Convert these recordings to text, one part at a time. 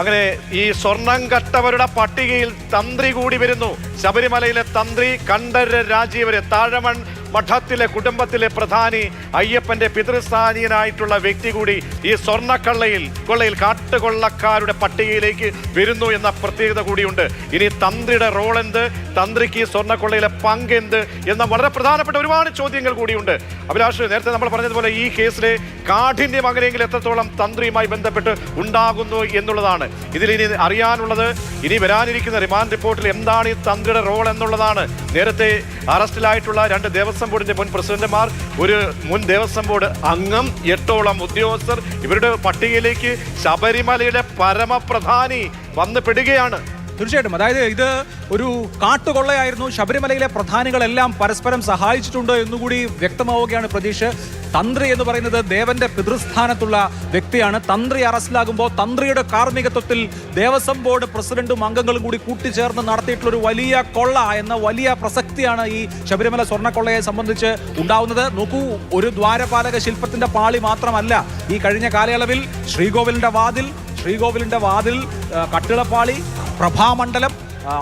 അങ്ങനെ ഈ സ്വർണം കട്ടവരുടെ പട്ടികയിൽ തന്ത്രി കൂടി വരുന്നു. ശബരിമലയിലെ തന്ത്രി കണ്ഠര രാജീവര് താഴമൺ മഠത്തിലെ കുടുംബത്തിലെ പ്രധാനി അയ്യപ്പന്റെ പിതൃസ്ഥാനീയനായിട്ടുള്ള വ്യക്തി കൂടി ഈ സ്വർണക്കള്ളയിൽ കൊള്ളയിൽ കാട്ടുകൊള്ളക്കാരുടെ പട്ടികയിലേക്ക് വരുന്നു എന്ന പ്രത്യേകത കൂടിയുണ്ട്. ഇനി തന്ത്രിയുടെ റോൾ എന്ത് തന്ത്രിക്ക് ഈ സ്വർണക്കൊള്ളയിലെ പങ്ക് എന്ത് എന്ന വളരെ പ്രധാനപ്പെട്ട ഒരുപാട് ചോദ്യങ്ങൾ കൂടിയുണ്ട്. അഭിലാഷ് നേരത്തെ നമ്മൾ പറഞ്ഞതുപോലെ ഈ കേസിലെ കാഠിന്യം അങ്ങനെയെങ്കിൽ എത്രത്തോളം തന്ത്രിയുമായി ബന്ധപ്പെട്ട് ഉണ്ടാകുന്നു എന്നുള്ളതാണ്. ഇതിൽ ഇനി അറിയാനുള്ളത് ഇനി വരാനിരിക്കുന്ന റിമാൻഡ് റിപ്പോർട്ടിൽ എന്താണ് ഈ തന്ത്രിയുടെ റോൾ എന്നുള്ളതാണ്. നേരത്തെ അറസ്റ്റിലായിട്ടുള്ള രണ്ട് ദേവസ്വം ബോർഡിന്റെ മുൻ പ്രസിഡന്റുമാർ ഒരു മുൻ ദേവസ്വം ബോർഡ് അംഗം എട്ടോളം ഉദ്യോഗസ്ഥർ ഇവരുടെ പട്ടികയിലേക്ക് ശബരിമലയുടെ പരമപ്രധാനി വന്ന് പെടുകയാണ് തീർച്ചയായിട്ടും. അതായത് ഇത് ഒരു കാട്ടുകൊള്ളയായിരുന്നു. ശബരിമലയിലെ പ്രധാനികളെല്ലാം പരസ്പരം സഹായിച്ചിട്ടുണ്ട് എന്നുകൂടി വ്യക്തമാവുകയാണ് പ്രതീക്ഷ. തന്ത്രി എന്ന് പറയുന്നത് ദേവന്റെ പിതൃസ്ഥാനത്തുള്ള വ്യക്തിയാണ്. തന്ത്രി അറസ്റ്റിലാകുമ്പോൾ തന്ത്രിയുടെ കാർമ്മികത്വത്തിൽ ദേവസ്വം ബോർഡ് പ്രസിഡന്റും അംഗങ്ങളും കൂടി കൂട്ടിച്ചേർന്ന് നടത്തിയിട്ടുള്ള ഒരു വലിയ കൊള്ള എന്ന വലിയ പ്രസക്തിയാണ് ഈ ശബരിമല സ്വർണക്കൊള്ളയെ സംബന്ധിച്ച് ഉണ്ടാവുന്നത്. നോക്കൂ ഒരു ദ്വാരപാലക ശില്പത്തിന്റെ പാളി മാത്രമല്ല ഈ കഴിഞ്ഞ കാലയളവിൽ ശ്രീകോവിലിന്റെ വാതിൽ ശ്രീകോവിലിന്റെ വാതിൽ കട്ടിളപ്പാളി പ്രഭാമണ്ഡലം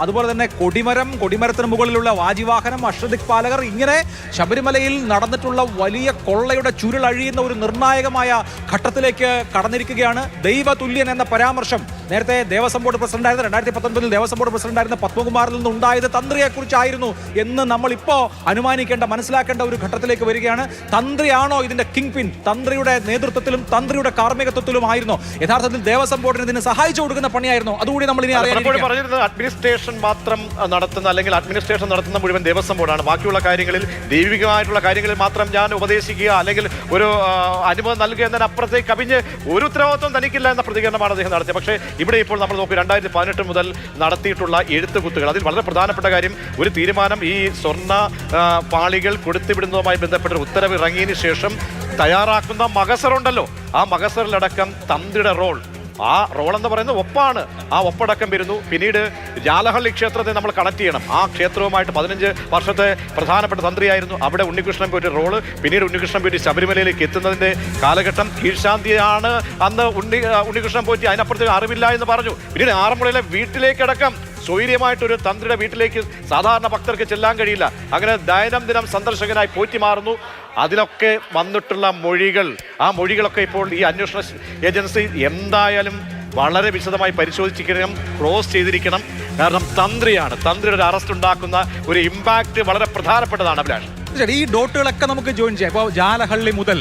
അതുപോലെ തന്നെ കൊടിമരം കൊടിമരത്തിന് മുകളിലുള്ള വാജിവാഹനം അഷ്ടദിക്പാലകർ ഇങ്ങനെ ശബരിമലയിൽ നടന്നിട്ടുള്ള വലിയ കൊള്ളയുടെ ചുരുളഴിയുന്ന ഒരു നിർണായകമായ ഘട്ടത്തിലേക്ക് കടന്നിരിക്കുകയാണ്. ദൈവതുല്യൻ എന്ന പരാമർശം നേരത്തെ ദേവസ്വം ബോർഡ് പ്രസിഡന്റായിരുന്ന രണ്ടായിരത്തി പത്തൊൻപതിൽ ദേവസ്വം ബോർഡ് പ്രസിഡന്റായിരുന്ന പത്മകുമാറിൽ നിന്ന് നിന്നുണ്ടായത് തന്ത്രിയെക്കുറിച്ചായിരുന്നു എന്ന് നമ്മൾ ഇപ്പോൾ അനുമാനിക്കേണ്ട മനസ്സിലാക്കേണ്ട ഒരു ഘട്ടത്തിലേക്ക് വരികയാണ്. തന്ത്രിയാണോ ഇതിന്റെ കിങ് പിൻ തന്ത്രിയുടെ നേതൃത്വത്തിലും തന്ത്രിയുടെ കാർമ്മികത്വത്തിലും ആയിരുന്നോ യഥാർത്ഥത്തിൽ ദേവസ്വം ബോർഡിന് ഇതിന് സഹായിച്ചു കൊടുക്കുന്ന പണിയായിരുന്നു? അതുകൂടി നമ്മൾ ഇനി അറിയാം അഡ്മിനിസ്ട്രേഷൻ മാത്രം നടത്തുന്ന അല്ലെങ്കിൽ അഡ്മിനിസ്ട്രേഷൻ നടത്തുന്ന മുഴുവൻ ദേവസ്വം ബോർഡാണ്. ബാക്കിയുള്ള കാര്യങ്ങളിൽ ദൈവികമായിട്ടുള്ള കാര്യങ്ങളിൽ മാത്രം ഞാൻ ഉപദേശിക്കുക അല്ലെങ്കിൽ ഒരു അനുഭവം അനുമതി നൽകുക എന്നതിനപ്പുറത്തേക്ക് കവിഞ്ഞ് ഒരു ഉത്തരവാദിത്വം തനിക്കില്ല എന്ന പ്രതികരണമാണ് അദ്ദേഹം നടത്തിയത്. പക്ഷേ ഇവിടെ ഇപ്പോൾ നമ്മൾ നോക്കി രണ്ടായിരത്തി പതിനെട്ട് മുതൽ നടത്തിയിട്ടുള്ള എഴുത്തുകുത്തുകൾ. അതിൽ വളരെ പ്രധാനപ്പെട്ട കാര്യം ഒരു തീരുമാനം ഈ സ്വർണ പാളികൾ കൊടുത്തുവിടുന്നതുമായി ബന്ധപ്പെട്ട ഉത്തരവ് ഇറങ്ങിയതിന് ശേഷം തയ്യാറാക്കുന്ന മകസറുണ്ടല്ലോ. ആ മകസറിലടക്കം തന്ത്രിയുടെ റോൾ ആ റോൾ എന്ന് പറയുന്നത് ഒപ്പാണ്. ആ ഒപ്പടക്കം വരുന്നു. പിന്നീട് ജാലഹള്ളി ക്ഷേത്രത്തെ നമ്മൾ കണക്ട് ചെയ്യണം. ആ ക്ഷേത്രവുമായിട്ട് പതിനഞ്ച് വർഷത്തെ പ്രധാനപ്പെട്ട തന്ത്രിയായിരുന്നു. അവിടെ ഉണ്ണികൃഷ്ണൻ പോയിട്ട് റോൾ പിന്നീട് ഉണ്ണികൃഷ്ണൻ പോയിട്ട് ശബരിമലയിലേക്ക് എത്തുന്നതിന്റെ കാലഘട്ടം കീഴ്ശാന്തിയാണ് അന്ന് ഉണ്ണി ഉണ്ണികൃഷ്ണൻ പോയിട്ട് അതിനപ്പുറത്തേക്ക് അറിവില്ല എന്ന് പറഞ്ഞു. പിന്നീട് ആറന്മുളയിലെ വീട്ടിലേക്കടക്കം സ്വൈര്യമായിട്ടൊരു തന്ത്രിയുടെ വീട്ടിലേക്ക് സാധാരണ ഭക്തർക്ക് ചെല്ലാൻ കഴിയില്ല. അങ്ങനെ ദൈനംദിനം സന്ദർശകനായി പോറ്റി മാറുന്നു. അതിലൊക്കെ വന്നിട്ടുള്ള മൊഴികൾ ആ മൊഴികളൊക്കെ ഇപ്പോൾ ഈ അന്വേഷണ ഏജൻസി എന്തായാലും വളരെ വിശദമായി പരിശോധിച്ചിരിക്കണം ക്രോസ് ചെയ്തിരിക്കണം. കാരണം തന്ത്രിയാണ്. തന്ത്രിയുടെ അറസ്റ്റ് ഉണ്ടാക്കുന്ന ഒരു ഇമ്പാക്റ്റ് വളരെ പ്രധാനപ്പെട്ടതാണ് അഭിലാഷ്. ഈ ഡോട്ടുകളൊക്കെ നമുക്ക് ജോയിൻ ചെയ്യാം. ഇപ്പോൾ ജാലഹള്ളി മുതൽ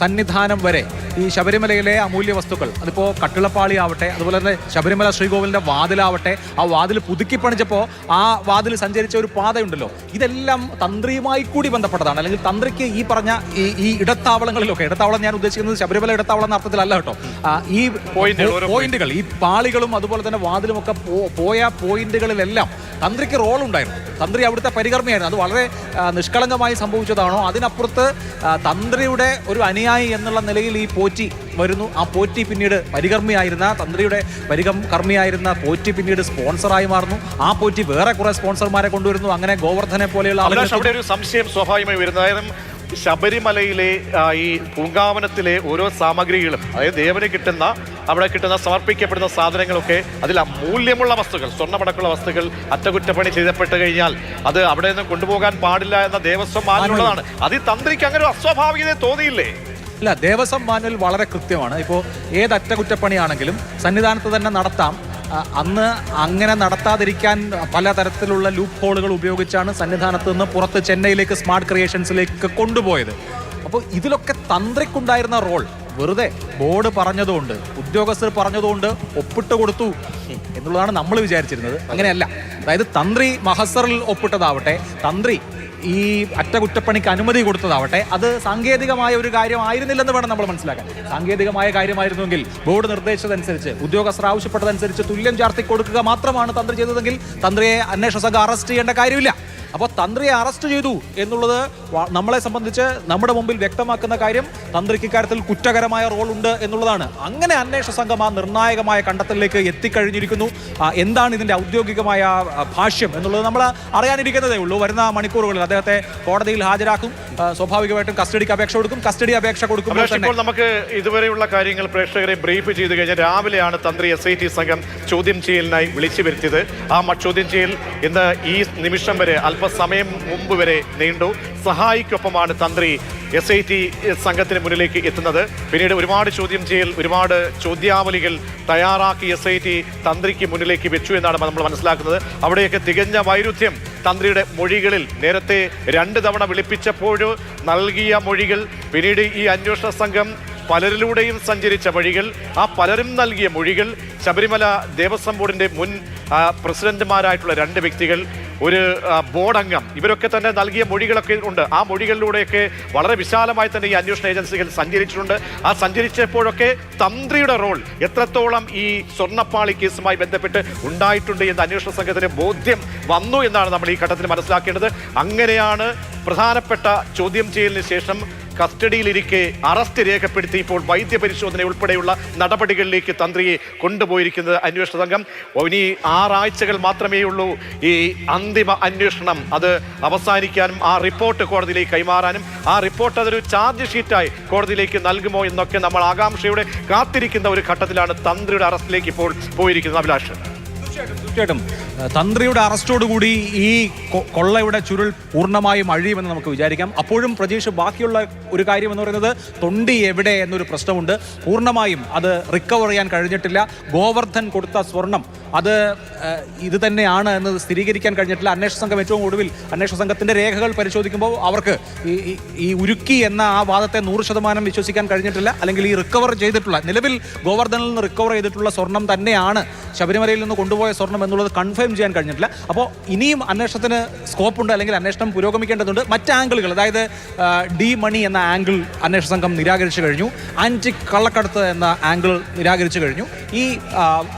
സന്നിധാനം വരെ ഈ ശബരിമലയിലെ അമൂല്യ വസ്തുക്കൾ അതിപ്പോൾ കട്ടിളപ്പാളി ആവട്ടെ അതുപോലെ തന്നെ ശബരിമല ശ്രീകോവിലിന്റെ വാതിലാവട്ടെ ആ വാതിൽ പുതുക്കി പണിച്ചപ്പോൾ ആ വാതിൽ സഞ്ചരിച്ച ഒരു പാതയുണ്ടല്ലോ. ഇതെല്ലാം തന്ത്രിയുമായി കൂടി ബന്ധപ്പെട്ടതാണ്. അല്ലെങ്കിൽ തന്ത്രിക്ക് ഈ പറഞ്ഞ ഈ ഈ ഇടത്താവളങ്ങളിലൊക്കെ ഇടത്താവളം ഞാൻ ഉദ്ദേശിക്കുന്നത് ശബരിമല ഇടത്താവളം എന്ന അർത്ഥത്തിലല്ല കേട്ടോ. ഈ പോയിന്റുകൾ, ഈ പാളികളും അതുപോലെ തന്നെ വാതിലും ഒക്കെ പോയ പോയിന്റുകളിലെല്ലാം തന്ത്രിക്ക് റോൾ ഉണ്ടായിരുന്നു തന്ത്രി അവിടുത്തെ പരികർമ്മിയായിരുന്നു. അത് വളരെ നിഷ്കളങ്കമായി സംഭവിച്ചതാണോ? അതിനപ്പുറത്ത് തന്ത്രിയുടെ ഒരു അനുയായി എന്നുള്ള നിലയിൽ ഈ പോറ്റി വരുന്നു. ആ പോറ്റി പിന്നീട് പരികർമ്മിയായിരുന്ന തന്ത്രിയുടെ പരികം കർമ്മിയായിരുന്ന പോറ്റി പിന്നീട് സ്പോൺസറായി മാറുന്നു. ആ പോറ്റി വേറെ കുറെ സ്പോൺസർമാരെ കൊണ്ടുവരുന്നു. അങ്ങനെ ഗോവർദ്ധനെ പോലെയുള്ള ഒരു സംശയം സ്വാഭാവികമായി വരുന്നത്. അതായത് ശബരിമലയിലെ ഈ പൂങ്കാവനത്തിലെ ഓരോ സാമഗ്രികളും അതായത് ദേവന് കിട്ടുന്ന അവിടെ കിട്ടുന്ന സമർപ്പിക്കപ്പെടുന്ന സാധനങ്ങളൊക്കെ അതിൽ അമൂല്യമുള്ള വസ്തുക്കൾ സ്വർണമടക്കമുള്ള വസ്തുക്കൾ അറ്റകുറ്റപ്പണി ചെയ്തപ്പെട്ട് കഴിഞ്ഞാൽ അത് അവിടെ നിന്ന് കൊണ്ടുപോകാൻ പാടില്ല എന്ന ദേവസ്വം മാനുള്ളതാണ് അത് തന്ത്രിക്ക് അങ്ങനെ ഒരു അസ്വാഭാവികത തോന്നിയില്ലേ? അല്ല ദേവസ്വം മാനുവൽ വളരെ കൃത്യമാണ്. ഇപ്പോൾ ഏത് അറ്റകുറ്റപ്പണിയാണെങ്കിലും സന്നിധാനത്ത് തന്നെ നടത്താം. അന്ന് അങ്ങനെ നടത്താതിരിക്കാൻ പലതരത്തിലുള്ള ലൂപ്പ് ഹോളുകൾ ഉപയോഗിച്ചാണ് സന്നിധാനത്ത് നിന്ന് പുറത്ത് ചെന്നൈയിലേക്ക് സ്മാർട്ട് ക്രിയേഷൻസിലേക്ക് കൊണ്ടുപോയത്. അപ്പോൾ ഇതിലൊക്കെ തന്ത്രിക്കുണ്ടായിരുന്ന റോൾ വെറുതെ ബോർഡ് പറഞ്ഞതുകൊണ്ട് ഉദ്യോഗസ്ഥർ പറഞ്ഞതുകൊണ്ട് ഒപ്പിട്ട് കൊടുത്തു എന്നുള്ളതാണ് നമ്മൾ വിചാരിച്ചിരുന്നത്. അങ്ങനെയല്ല. അതായത് തന്ത്രി മഹസറിൽ ഒപ്പിട്ടതാവട്ടെ തന്ത്രി ഈ അറ്റകുറ്റപ്പണിക്ക് അനുമതി കൊടുത്തതാവട്ടെ അത് സാങ്കേതികമായ ഒരു കാര്യമായിരുന്നില്ലെന്ന് വേണം നമ്മൾ മനസ്സിലാക്കാൻ. സാങ്കേതികമായ കാര്യമായിരുന്നുവെങ്കിൽ ബോർഡ് നിർദ്ദേശിച്ചതനുസരിച്ച് ഉദ്യോഗസ്ഥർ ആവശ്യപ്പെട്ടതനുസരിച്ച് തുല്യം ചാർത്തി കൊടുക്കുക മാത്രമാണ് തന്ത്രി ചെയ്തതെങ്കിൽ തന്ത്രിയെ അന്വേഷണ സംഘം അറസ്റ്റ് ചെയ്യേണ്ട കാര്യമില്ല. അപ്പോൾ തന്ത്രിയെ അറസ്റ്റ് ചെയ്തു എന്നുള്ളത് നമ്മളെ സംബന്ധിച്ച് നമ്മുടെ മുമ്പിൽ വ്യക്തമാക്കുന്ന കാര്യം തന്ത്രിക്ക് ഇക്കാര്യത്തിൽ കുറ്റകരമായ റോൾ ഉണ്ട് എന്നുള്ളതാണ്. അങ്ങനെ അന്വേഷണ സംഘം ആ നിർണായകമായ കണ്ടെത്തലിലേക്ക് എത്തിക്കഴിഞ്ഞിരിക്കുന്നു. എന്താണ് ഇതിന്റെ ഔദ്യോഗികമായ ഭാഷ്യം എന്നുള്ളത് നമ്മൾ അറിയാനിരിക്കുന്നതേ ഉള്ളൂ. വരുന്ന മണിക്കൂറുകളിൽ അദ്ദേഹത്തെ കോടതിയിൽ ഹാജരാക്കും. സ്വാഭാവികമായിട്ടും കസ്റ്റഡിക്ക് അപേക്ഷ കൊടുക്കും. കസ്റ്റഡി അപേക്ഷ കൊടുക്കുമ്പോൾ ഇപ്പോൾ നമുക്ക് ഇതുവരെയുള്ള കാര്യങ്ങൾ പ്രേക്ഷകരെ ബ്രീഫ് ചെയ്ത് കഴിഞ്ഞാൽ രാവിലെയാണ് തന്ത്രി എസ് ഐ ടി സംഘം ചോദ്യം ചെയ്യലിനായി വിളിച്ചു വരുത്തിയത്. ആ ചോദ്യം ചെയ്യൽ ഇന്ന് ഈ നിമിഷം വരെ അല്പസമയം മുമ്പ് വരെ നീണ്ടു. സഹായിക്കൊപ്പമാണ് തന്ത്രി എസ് ഐ ടി സംഘത്തിന് മുന്നിലേക്ക് എത്തുന്നത്. പിന്നീട് ഒരുപാട് ചോദ്യം ചെയ്യൽ ഒരുപാട് ചോദ്യാവലികൾ തയ്യാറാക്കി എസ് ഐ ടി തന്ത്രിക്ക് മുന്നിലേക്ക് വെച്ചു എന്നാണ് നമ്മൾ മനസ്സിലാക്കുന്നത്. അവിടെയൊക്കെ തികഞ്ഞ വൈരുദ്ധ്യം തന്ത്രിയുടെ മൊഴികളിൽ. നേരത്തെ രണ്ട് തവണ വിളിപ്പിച്ചപ്പോഴും നൽകിയ മൊഴികൾ പിന്നീട് ഈ അന്വേഷണ സംഘം പലരിലൂടെയും സഞ്ചരിച്ച വഴികൾ ആ പലരും നൽകിയ മൊഴികൾ ശബരിമല ദേവസ്വം ബോർഡിന്റെ മുൻ പ്രസിഡന്റുമാരായിട്ടുള്ള രണ്ട് വ്യക്തികൾ ഒരു ബോർഡ് അംഗം ഇവരൊക്കെ തന്നെ നൽകിയ മൊഴികളൊക്കെ ഉണ്ട്. ആ മൊഴികളിലൂടെയൊക്കെ വളരെ വിശാലമായി തന്നെ ഈ അന്വേഷണ ഏജൻസികൾ സഞ്ചരിച്ചിട്ടുണ്ട്. ആ സഞ്ചരിച്ചപ്പോഴൊക്കെ തന്ത്രിയുടെ റോൾ എത്രത്തോളം ഈ സ്വർണപ്പാളി കേസുമായി ബന്ധപ്പെട്ട് ഉണ്ടായിട്ടുണ്ട് എന്ന് അന്വേഷണ സംഘത്തിന് ബോധ്യം വന്നു എന്നാണ് നമ്മൾ ഈ ഘട്ടത്തിൽ മനസ്സിലാക്കേണ്ടത്. അങ്ങനെയാണ് പ്രധാനപ്പെട്ട ചോദ്യം ചെയ്യലിന് ശേഷം കസ്റ്റഡിയിലിരിക്കെ അറസ്റ്റ് രേഖപ്പെടുത്തി ഇപ്പോൾ വൈദ്യപരിശോധന ഉൾപ്പെടെയുള്ള നടപടികളിലേക്ക് തന്ത്രിയെ കൊണ്ടുപോയിരിക്കുന്നത് അന്വേഷണ സംഘം. ഇനി ആറാഴ്ചകൾ മാത്രമേ ഉള്ളൂ ഈ അന്തിമ അന്വേഷണം. അത് അവസാനിക്കാനും ആ റിപ്പോർട്ട് കോടതിയിലേക്ക് കൈമാറാനും. ആ റിപ്പോർട്ട് അതൊരു ചാർജ് ഷീറ്റായി കോടതിയിലേക്ക് നൽകുമോ എന്നൊക്കെ നമ്മൾ ആകാംക്ഷയോടെ കാത്തിരിക്കുന്ന ഒരു ഘട്ടത്തിലാണ് തന്ത്രിയുടെ അറസ്റ്റിലേക്ക് ഇപ്പോൾ പോയിരിക്കുന്നത് അഭിലാഷ്. തീർച്ചയായിട്ടും തന്ത്രിയുടെ അറസ്റ്റോടുകൂടി ഈ കൊള്ളയുടെ ചുരുൾ പൂർണമായും അഴിയുമെന്ന് നമുക്ക് വിചാരിക്കാം. അപ്പോഴും പ്രജീഷ് ബാക്കിയുള്ള ഒരു കാര്യം എന്ന് പറയുന്നത് തൊണ്ടി എവിടെ എന്നൊരു പ്രശ്നമുണ്ട്. പൂർണമായും അത് റിക്കവർ ചെയ്യാൻ കഴിഞ്ഞിട്ടില്ല. ഗോവർദ്ധൻ കൊടുത്ത സ്വർണം അത് ഇത് തന്നെയാണ് എന്ന് സ്ഥിരീകരിക്കാൻ കഴിഞ്ഞിട്ടില്ല. അന്വേഷണ സംഘം ഏറ്റവും ഒടുവിൽ അന്വേഷണ സംഘത്തിന്റെ രേഖകൾ പരിശോധിക്കുമ്പോൾ അവർക്ക് ഈ- ഈ ഉരുക്കി എന്ന ആ വാദത്തെ നൂറ് ശതമാനം വിശ്വസിക്കാൻ കഴിഞ്ഞിട്ടില്ല. അല്ലെങ്കിൽ ഈ റിക്കവർ ചെയ്തിട്ടുള്ള നിലവിൽ ഗോവർദ്ധനിൽ നിന്ന് റിക്കവർ ചെയ്തിട്ടുള്ള സ്വർണം തന്നെയാണ് ശബരിമലയിൽ നിന്ന് കൊണ്ടുപോയ സ്വർണം എന്നുള്ളത് കൺഫേം ചെയ്യാൻ കഴിഞ്ഞിട്ടില്ല. അപ്പോൾ ഇനിയും അന്വേഷണത്തിന് സ്കോപ്പ് ഉണ്ട് അല്ലെങ്കിൽ അന്വേഷണം പുരോഗമിക്കേണ്ടതുണ്ട്. മറ്റ് ആംഗിളുകൾ അതായത് ഡി മണി എന്ന ആംഗിൾ അന്വേഷണ സംഘം നിരാകരിച്ചു കഴിഞ്ഞു. ആന്റി കള്ളക്കടത്ത് എന്ന ആംഗിൾ നിരാകരിച്ചു കഴിഞ്ഞു. ഈ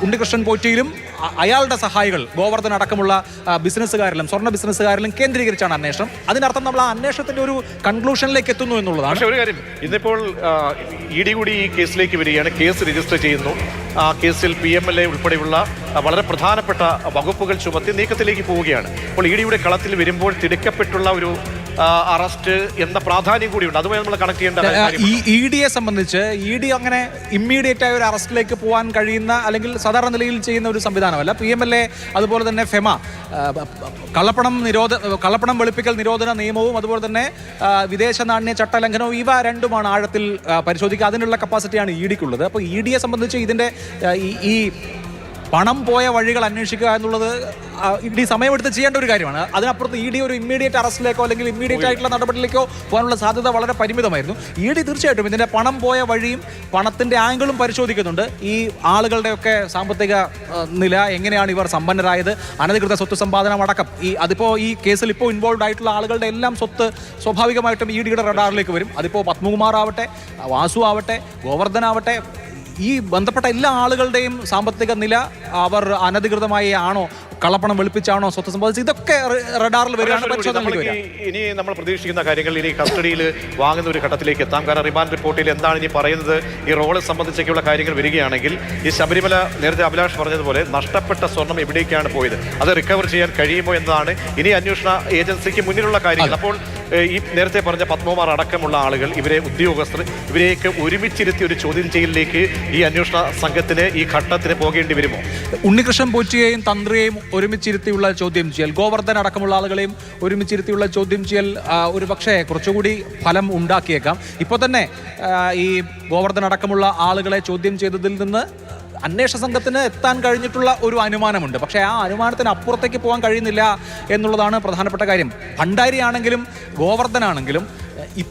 ഉണ്ണികൃഷ്ണൻ പോറ്റിയിലും അയാളുടെ സഹായികൾ ഗോവർദ്ധൻ അടക്കമുള്ള ബിസിനസ്സുകാരിലും സ്വർണ ബിസിനസ്സുകാരിലും കേന്ദ്രീകരിച്ചാണ് അന്വേഷണം. അതിനർത്ഥം നമ്മൾ ആ അന്വേഷണത്തിന്റെ ഒരു കൺക്ലൂഷനിലേക്ക് എത്തുന്നു എന്നുള്ളതാണ്. പക്ഷേ ഒരു കാര്യം. ഇന്നിപ്പോൾ ഇ ഡി കൂടി ഈ കേസിലേക്ക് വരികയാണ്. കേസ് രജിസ്റ്റർ ചെയ്യുന്നു. ആ കേസിൽ പി എം എൽ എ ഉൾപ്പെടെയുള്ള വളരെ പ്രധാനപ്പെട്ട വകുപ്പുകൾ ചുമത്തി നീക്കത്തിലേക്ക് പോവുകയാണ്. അപ്പോൾ ഇ ഡിയുടെ കളത്തിൽ വരുമ്പോൾ തിടുക്കപ്പെട്ടുള്ള ഒരു അറസ്റ്റ് എന്ന പ്രാധാന്യം കൂടിയുണ്ട്. അതുമായി നമ്മൾ കണക്ട് ചെയ്യേണ്ട ഈ ഇ ഡിയെ സംബന്ധിച്ച് ഇ ഡി അങ്ങനെ ഇമ്മീഡിയറ്റ് ആയ ഒരു അറസ്റ്റിലേക്ക് പോകാൻ കഴിയുന്ന അല്ലെങ്കിൽ സാധാരണ നിലയിൽ ചെയ്യുന്ന ഒരു സംവിധാനമല്ല. പി എം എൽ എ അതുപോലെ തന്നെ ഫെമ കള്ളപ്പണം നിരോധ കള്ളപ്പണം വെളുപ്പിക്കൽ നിരോധന നിയമവും അതുപോലെ തന്നെ വിദേശ നാണ്യ ചട്ടലംഘനവും ഇവ രണ്ടുമാണ് ആഴത്തിൽ പരിശോധിക്കുക. അതിനുള്ള കപ്പാസിറ്റിയാണ് ഇ ഡിക്കുള്ളത്. അപ്പോൾ ഇ ഡിയെ സംബന്ധിച്ച് ഇതിന്റെ ഈ പണം പോയ വഴികൾ അന്വേഷിക്കുക എന്നുള്ളത് ഇഡി ഡി സമയമെടുത്ത് ചെയ്യേണ്ട ഒരു കാര്യമാണ്. അതിനപ്പുറത്ത് ഇ ഡി ഒരു ഇമ്മീഡിയറ്റ് അറസ്റ്റിലേക്കോ അല്ലെങ്കിൽ ഇമ്മീഡിയറ്റ് ആയിട്ടുള്ള നടപടിയിലേക്കോ പോകാനുള്ള സാധ്യത വളരെ പരിമിതമായിരുന്നു. ഇ ഡി തീർച്ചയായിട്ടും ഇതിന്റെ പണം പോയ വഴിയും പണത്തിന്റെ ആംഗിളും പരിശോധിക്കുന്നുണ്ട്. ഈ ആളുകളുടെയൊക്കെ സാമ്പത്തിക നില എങ്ങനെയാണ് ഇവർ സമ്പന്നരായത് അനധികൃത സ്വത്ത് സമ്പാദനം അടക്കം. ഈ അതിപ്പോൾ ഈ കേസിൽ ഇപ്പോൾ ഇൻവോൾവ് ആയിട്ടുള്ള ആളുകളുടെ എല്ലാം സ്വത്ത് സ്വാഭാവികമായിട്ടും ഇ ഡിയുടെ റഡാറിലേക്ക് വരും. അതിപ്പോൾ പത്മകുമാർ ആവട്ടെ വാസു ആവട്ടെ ഗോവർദ്ധൻ ആവട്ടെ ഈ ബന്ധപ്പെട്ട എല്ലാ ആളുകളുടെയും സാമ്പത്തിക നില അവർ അനധികൃതമായി ആണോ? കള്ളപ്പണം വെളുപ്പിച്ചാണോ സ്വത്ത് സമ്പാദിച്ചത്? ഇതൊക്കെ റഡാറിൽ വരികയാണ്. പരിശോധന ഇനി നമ്മൾ പ്രതീക്ഷിക്കുന്ന കാര്യങ്ങൾ ഇനി കസ്റ്റഡിയിൽ വാങ്ങുന്ന ഒരു ഘട്ടത്തിലേക്ക് എത്താം. കാരണം റിമാൻഡ് റിപ്പോർട്ടിൽ എന്താണ് ഇനി പറയുന്നത്? ഈ റോൾ സംബന്ധിച്ചൊക്കെയുള്ള കാര്യങ്ങൾ വരികയാണെങ്കിൽ ഈ ശബരിമല നേരത്തെ അഭിലാഷ് പറഞ്ഞതുപോലെ നഷ്ടപ്പെട്ട സ്വർണം എവിടേക്കാണ് പോയത്? അത് റിക്കവർ ചെയ്യാൻ കഴിയുമോ എന്നതാണ് ഇനി അന്വേഷണ ഏജൻസിക്ക് മുന്നിലുള്ള കാര്യങ്ങൾ. അപ്പോൾ ഈ നേരത്തെ പറഞ്ഞ പത്മകുമാർ അടക്കമുള്ള ആളുകൾ ഇവരെ ഉദ്യോഗസ്ഥർ ഇവരെയൊക്കെ ഒരുമിച്ചിരുത്തി ഒരു ചോദ്യം ചെയ്യലിലേക്ക് ഈ അന്വേഷണ സംഘത്തിന് ഈ ഘട്ടത്തിന് പോകേണ്ടി വരുമോ? ഉണ്ണികൃഷ്ണൻ പോറ്റിയെയും തന്ത്രിയെയും ഒരുമിച്ചിരുത്തിയുള്ള ചോദ്യം ചെയ്യൽ. ഗോവർദ്ധൻ അടക്കമുള്ള ആളുകളെയും ഒരുമിച്ചിരുത്തിയുള്ള ചോദ്യം ചെയ്യൽ ഒരു പക്ഷേ കുറച്ചുകൂടി ഫലം ഉണ്ടാക്കിയേക്കാം. ഇപ്പോൾ തന്നെ ഈ ഗോവർദ്ധൻ അടക്കമുള്ള ആളുകളെ ചോദ്യം ചെയ്തതിൽ നിന്ന് അന്വേഷണ സംഘത്തിന് എത്താൻ കഴിഞ്ഞിട്ടുള്ള ഒരു അനുമാനമുണ്ട്. പക്ഷേ ആ അനുമാനത്തിന് അപ്പുറത്തേക്ക് പോകാൻ കഴിയുന്നില്ല എന്നുള്ളതാണ് പ്രധാനപ്പെട്ട കാര്യം. ഭണ്ഡാരി ആണെങ്കിലും ഗോവർദ്ധൻ ആണെങ്കിലും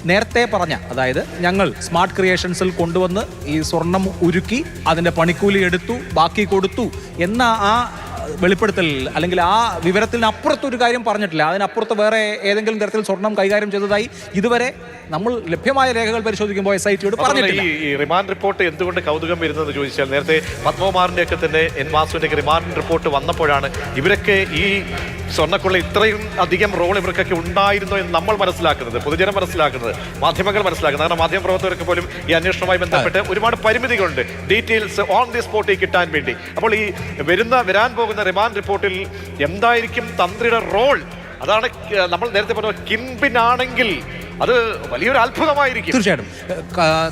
നേരത്തെ പറഞ്ഞ അതായത് ഞങ്ങൾ സ്മാർട്ട് ക്രിയേഷൻസിൽ കൊണ്ടുവന്ന് ഈ സ്വർണം ഉരുക്കി അതിന്റെ പണിക്കൂലി എടുത്തു ബാക്കി കൊടുത്തു എന്ന ആ വെളിപ്പെടുത്തൽ അല്ലെങ്കിൽ ആ വിവരത്തിന് അപ്പുറത്തൊരു കാര്യം പറഞ്ഞിട്ടില്ല. അതിനപ്പുറത്ത് വേറെ ഏതെങ്കിലും തരത്തിൽ സ്വർണം കൈകാര്യം ചെയ്തതായി ഇതുവരെ നമ്മൾ ലഭ്യമായ രേഖകൾ പരിശോധിക്കുമ്പോൾ എസ് ഐ ടിയോട് പറഞ്ഞിട്ടില്ല. ഈ റിമാൻഡ് റിപ്പോർട്ട് എന്തുകൊണ്ട് കൗതുകം വരുന്നത് ചോദിച്ചാൽ നേരത്തെ പത്മകുമാറിന്റെ ഒക്കെ തന്നെ എൻ വാസുവിന്റെ റിമാൻഡ് റിപ്പോർട്ട് വന്നപ്പോഴാണ് ഇവരൊക്കെ ഈ സ്വർണക്കുള്ള ഇത്രയും അധികം റോൾ ഇവർക്കൊക്കെ ഉണ്ടായിരുന്നു എന്ന് നമ്മൾ മനസ്സിലാക്കുന്നത് പൊതുജനം മനസ്സിലാക്കുന്നത് മാധ്യമങ്ങൾ മനസ്സിലാക്കുന്നത്. കാരണം മാധ്യമ പ്രവർത്തകർക്ക് പോലും ഈ അന്വേഷണവുമായി ബന്ധപ്പെട്ട് ഒരുപാട് പരിമിതികളുണ്ട് ഡീറ്റെയിൽസ് ഓൺ ദി സ്പോട്ടിൽ കിട്ടാൻ വേണ്ടി. അപ്പോൾ ഈ വരുന്ന വരാൻ പോകുന്ന റിമാൻഡ് റിപ്പോർട്ടിൽ എന്തായിരിക്കും തന്ത്രിയുടെ റോൾ? അതാണ് നമ്മൾ നേരത്തെ പറഞ്ഞ കിംബിനാണെങ്കിൽ അത് വലിയൊരു അത്ഭുതമായിരിക്കും. തീർച്ചയായിട്ടും.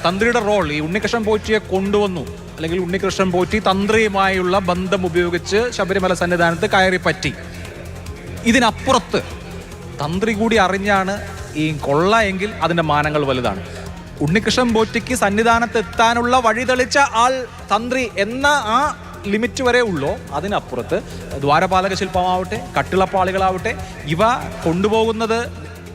തന്ത്രിയുടെ റോൾ ഈ ഉണ്ണികൃഷ്ണൻ പോറ്റിയെ കൊണ്ടുവന്നു. അല്ലെങ്കിൽ ഉണ്ണികൃഷ്ണൻ പോറ്റി തന്ത്രിയുമായുള്ള ബന്ധം ഉപയോഗിച്ച് ശബരിമല സന്നിധാനത്ത് കയറി പറ്റി. ഇതിനപ്പുറത്ത് തന്ത്രി കൂടി അറിഞ്ഞാണ് ഈ കൊള്ള എങ്കിൽ അതിന്റെ മാനങ്ങൾ വലുതാണ്. ഉണ്ണികൃഷ്ണൻ പോറ്റിക്ക് സന്നിധാനത്ത് എത്താനുള്ള വഴി തെളിച്ച ആൾ തന്ത്രി എന്ന ആ ലിമിറ്റ് വരെ ഉള്ളോ. അതിനപ്പുറത്ത് ദ്വാരപാലക ശില്പമാവട്ടെ കട്ടിളപ്പാളികളാവട്ടെ ഇവ കൊണ്ടുപോകുന്നത്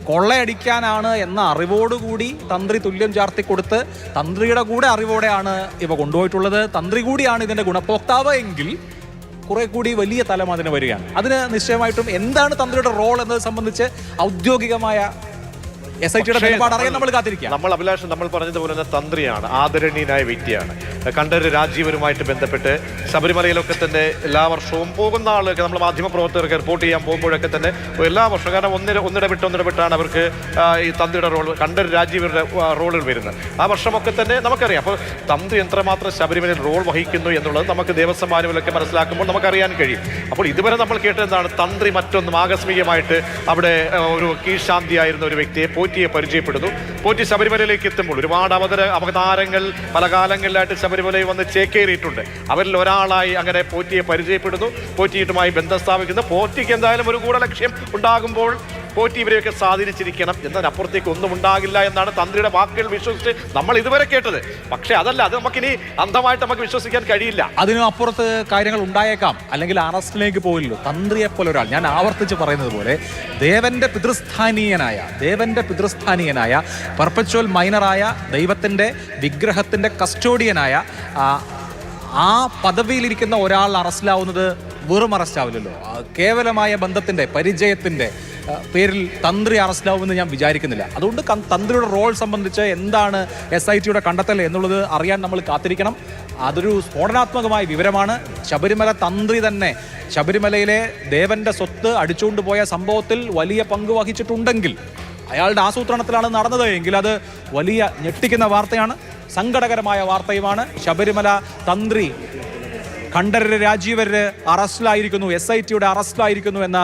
കൊള്ളയടിക്കാനാണ് എന്ന അറിവോടുകൂടി തന്ത്രി തുല്യം ചാർത്തി കൊടുത്ത് തന്ത്രിയുടെ കൂടെ അറിവോടെയാണ് ഇവ കൊണ്ടുപോയിട്ടുള്ളത്. തന്ത്രി കൂടിയാണ് ഇതിന്റെ ഗുണഭോക്താവ് എങ്കിൽ കുറെ കൂടി വലിയ തലം അതിന് വരികയാണ്. അതിന് നിശ്ചയമായിട്ടും എന്താണ് തന്ത്രിയുടെ റോൾ എന്നത് സംബന്ധിച്ച് ഔദ്യോഗികമായ എസ് ഐ ടിയുടെ പക്ഷേ നിലപാട് അറിയാൻ നമ്മൾ നമ്മൾ അഭിലാഷം നമ്മൾ പറഞ്ഞതുപോലെ തന്നെ തന്ത്രിയാണ് ആദരണീയനായ വ്യക്തിയാണ്. കണ്ടൊരു രാജീവരുമായിട്ട് ബന്ധപ്പെട്ട് ശബരിമലയിലൊക്കെ തന്നെ എല്ലാ വർഷവും പോകുന്ന ആളൊക്കെ നമ്മൾ മാധ്യമ പ്രവർത്തകർക്ക് റിപ്പോർട്ട് ചെയ്യാൻ പോകുമ്പോഴൊക്കെ തന്നെ എല്ലാ വർഷവും കാരണം ഒന്നിട ഒന്നിടവിട്ട് ഒന്നിടവിട്ടാണ് അവർക്ക് ഈ തന്ത്രിയുടെ റോൾ കണ്ടൊരു രാജീവരുടെ റോളിൽ വരുന്നത്. ആ വർഷമൊക്കെ തന്നെ നമുക്കറിയാം. അപ്പോൾ തന്ത്രി എത്രമാത്രം ശബരിമലയിൽ റോൾ വഹിക്കുന്നു എന്നുള്ളത് നമുക്ക് ദേവസ്വം മാനുവലൊക്കെ മനസ്സിലാക്കുമ്പോൾ നമുക്കറിയാൻ കഴിയും. അപ്പോൾ ഇതുവരെ നമ്മൾ കേട്ടത് എന്താണ്? തന്ത്രി മറ്റൊന്നും ആകസ്മികമായിട്ട് അവിടെ ഒരു കീഴ്ശാന്തിയായിരുന്ന ഒരു വ്യക്തിയെ പോറ്റിയെ പരിചയപ്പെടുന്നു. പോറ്റി ശബരിമലയിലേക്ക് എത്തുമ്പോൾ ഒരുപാട് അവതര അവതാരങ്ങൾ പല കാലങ്ങളിലായിട്ട് ശബരിമലയിൽ വന്ന് ചേക്കേറിയിട്ടുണ്ട്. അവരിൽ ഒരാളായി അങ്ങനെ പോറ്റിയെ പരിചയപ്പെടുന്നു. പോറ്റിയിട്ടുമായി ബന്ധം സ്ഥാപിക്കുന്നു. പോറ്റിക്ക് എന്തായാലും ഒരു ഗൂഢലക്ഷ്യം ഉണ്ടാകുമ്പോൾ പോറ്റി ഇവരെയൊക്കെ സ്വാധീനിച്ചിരിക്കണം. എന്നതിനപ്പുറത്തേക്ക് ഒന്നും ഉണ്ടാകില്ല എന്നാണ് തന്ത്രിയുടെ വാക്കുകൾ വിശ്വസിച്ച് നമ്മൾ ഇതുവരെ കേട്ടത്. പക്ഷേ അതല്ല അത് നമുക്കിനി അന്ധമായിട്ട് നമുക്ക് വിശ്വസിക്കാൻ കഴിയില്ല. അതിനും അപ്പുറത്ത് കാര്യങ്ങൾ ഉണ്ടായേക്കാം. അല്ലെങ്കിൽ അറസ്റ്റിലേക്ക് പോയില്ലോ തന്ത്രിയെ പോലെ ഒരാൾ. ഞാൻ ആവർത്തിച്ച് പറയുന്നത് പോലെ ദേവന്റെ പിതൃസ്ഥാനീയനായ ദേവന്റെ പിതൃസ്ഥാനീയനായ പെർപ്പച്വൽ മൈനറായ ദൈവത്തിന്റെ വിഗ്രഹത്തിന്റെ കസ്റ്റോഡിയനായ ആ, പദവിയിലിരിക്കുന്ന ഒരാൾ അറസ്റ്റിലാവുന്നത് വെറും അറസ്റ്റാവില്ലല്ലോ. കേവലമായ ബന്ധത്തിന്റെ പരിചയത്തിന്റെ പേരിൽ തന്ത്രി അറസ്റ്റിലാവുമെന്ന് ഞാൻ വിചാരിക്കുന്നില്ല. അതുകൊണ്ട് തന്ത്രിയുടെ റോൾ സംബന്ധിച്ച് എന്താണ് എസ് ഐ ടിയുടെ കണ്ടെത്തൽ എന്നുള്ളത് അറിയാൻ നമ്മൾ കാത്തിരിക്കണം. അതൊരു സ്ഫോടനാത്മകമായ വിവരമാണ്. ശബരിമല തന്ത്രി തന്നെ ശബരിമലയിലെ ദേവന്റെ സ്വത്ത് അടിച്ചുകൊണ്ട് പോയ സംഭവത്തിൽ വലിയ പങ്ക് വഹിച്ചിട്ടുണ്ടെങ്കിൽ അയാളുടെ ആസൂത്രണത്തിലാണ് നടന്നത്. എങ്കിൽ അത് വലിയ ഞെട്ടിക്കുന്ന വാർത്തയാണ് സങ്കടകരമായ വാർത്തയുമാണ്. ശബരിമല തന്ത്രി കണ്ഠരര് രാജീവര് അറസ്റ്റിലായിരിക്കുന്നു എസ് ഐ ടിയുടെ അറസ്റ്റിലായിരിക്കുന്നു എന്ന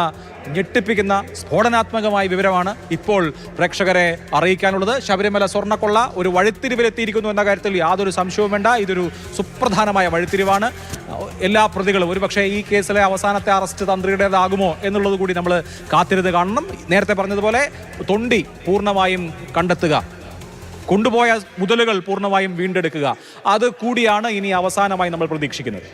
ഞെട്ടിപ്പിക്കുന്ന സ്ഫോടനാത്മകമായ വിവരമാണ് ഇപ്പോൾ പ്രേക്ഷകരെ അറിയിക്കാനുള്ളത്. ശബരിമല സ്വർണക്കൊള്ള ഒരു വഴിത്തിരിവിലെത്തിയിരിക്കുന്നു എന്ന കാര്യത്തിൽ യാതൊരു സംശയവും വേണ്ട. ഇതൊരു സുപ്രധാനമായ വഴിത്തിരിവാണ്. എല്ലാ പ്രതികളും ഒരുപക്ഷെ ഈ കേസിലെ അവസാനത്തെ അറസ്റ്റ് തന്ത്രിയുടേതാകുമോ എന്നുള്ളത് കൂടി നമ്മൾ കാത്തിരുന്ന് കാണണം. നേരത്തെ പറഞ്ഞതുപോലെ തൊണ്ടി പൂർണമായും കണ്ടെത്തുക. കൊണ്ടുപോയ മുതലുകൾ പൂർണമായും വീണ്ടെടുക്കുക. അത് കൂടിയാണ് ഇനി അവസാനമായി നമ്മൾ പ്രതീക്ഷിക്കുന്നത്.